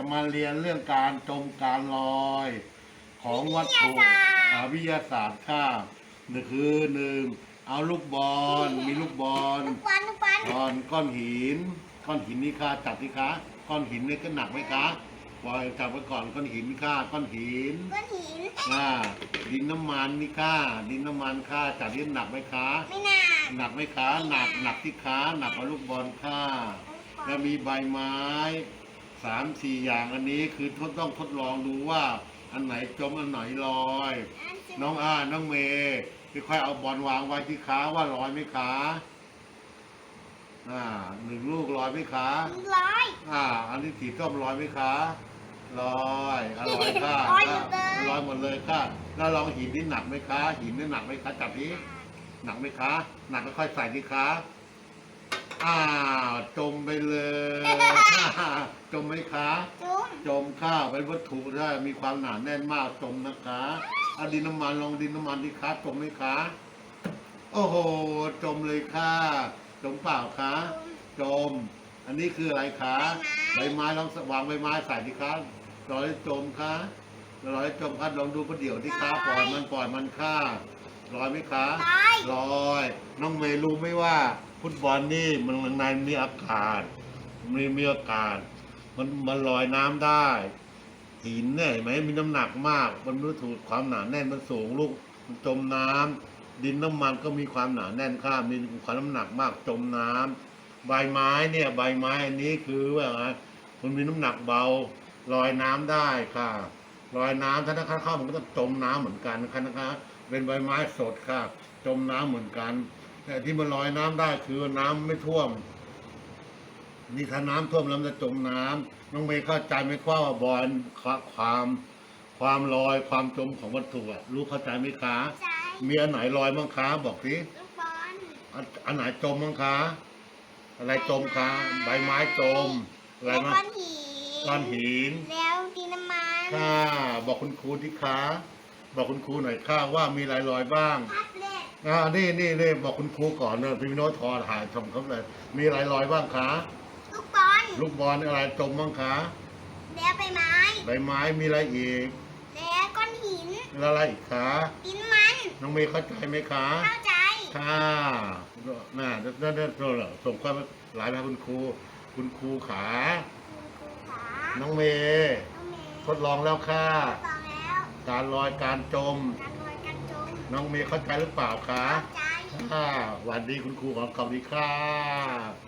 จะมาเรียนเรื่องการจมการลอยของวัตถุอ่าวิทยาศาสตร์ค่ะหนึ่งคือหนึ่งเอาลูกบอลมีลูกบอลลูกบอลลูกบอลก้อนก้อนหิน ก้อนหินนี่ค่ะจับสิคะก้อนหินนี่ก็หนักไหมคะปล่อยจับไว้ก่อนก้อนหินค่ะก้อนหินก้อนหินอ่าดินน้ำมันนี่ค่ะดินน้ำมันค่ะจับที่หนักไหมคะไม่หนักหนักไหมคะหนักหนักที่ขาหนักกว่าลูกบอลค่ะแล้วมีใบไม้ สามสี่อย่างอันนี้คือทดต้องทดลองดูว่า อันไหนจมอันไหนลอย น้องอาน้องเมย์ค่อยๆเอาบอลวางไว้ที่ขาว่าลอยไหมคะอ่าหนึ่งลูกลอยไหมคะร้อยอ่า อันนี้สีส้มลอยไหมคะลอยอร่อยค่ะลอยหมดเลยลอยหมดเลยค่ะ แล้วลองหินนี่หนักไหมคะหินนี่หนักไหมคะจับนี้หนักไหมคะหนักก็ค่อยใส่ดีคะ อ้าวจมไปเลยจมไหมคะจุ้มจมข้าวเป็นวัตถุถ้ามีความหนาแน่นมากจมนะคะเอาดินน้ำมันลองดินน้ำมันดิคะจมไหมคะโอ้โหจมเลยค่ะจมเปล่าคะจม อันนี้คืออะไรคะใบไม้ลองวางใบไม้ใส่ดิคะรอยจมคะรอยจมคะลองดูประเดี๋ยวดิคะปล่อยมันปล่อยมันค่ะลอยไหมคะร้อยลอยน้องเมย์รู้ไหมว่า ฟุตบอลนี่มันในมีอากาศมีมีอากาศมันมันลอยน้ำได้หินเนี่ยเห็นไหมมีน้ำหนักมาก มันรู้ถูกความหนาแน่นมันสูงลูกมันจมน้ำดินน้ำมันก็มีความหนาแน่นข้ามมีความน้ำหนักมากจมน้ำใบไม้เนี่ย ใบไม้อันนี้คือว่าไงมันมีน้ำหนักเบาลอยน้ำได้ค่ะลอยน้ำถ้านะคะเข้ามันก็จะจมน้ำเหมือนกันนะคะนะคะเป็นใบไม้สดค่ะ จมน้ำเหมือนกัน แต่ที่มันลอยน้ำได้คือน้ำไม่ท่วม นี่ถ้าน้ำท่วมแล้วมันจะจมน้ำน้องเมย์เข้าใจไหมว่าบอลความความลอยความจมของวัตถุอะรู้เข้าใจไหมคะใจมีอันไหนลอยบ้างคะบอกสิลูกบอลอันอันไหนจมบ้างคะอะไรจมคะใบไม้จมอะไรแล้วมาก้อนหินก้อนหิน แล้วดินน้ำมันค่ะบอกคุณครูที่คะบอกคุณครูหน่อยค่ะว่ามีอะไรลอยบ้างแท็บเล็ต อ่านี่นี่นี่บอกคุณครูก่อนเนอะพี่โน้ตทอถ่ายชมเขาเลยมีอะไรลอยบ้างคะลูกบอลลูกบอลอะไรจมบ้างคะแล้วใบไม้ใบไม้มีอะไรอีกแล้วก้อนหินแล้วอะไรอีกคะดินน้ำมันน้องเมย์เข้าใจไหมคะเข้าใจค่ะน่านั่นนั่นนั่นส่งความหลายไปให้คุณครู คุณครูขาคุณครูขาน้องเมย์น้องเมย์ทดลองแล้วค่ะต่อแล้วการลอยการจมการลอยกั นจมน้องเมย์เข้าใจหรือเปล่าคะเข้าใจค่ะหวันดีคุณครูของกอบดีค่ะ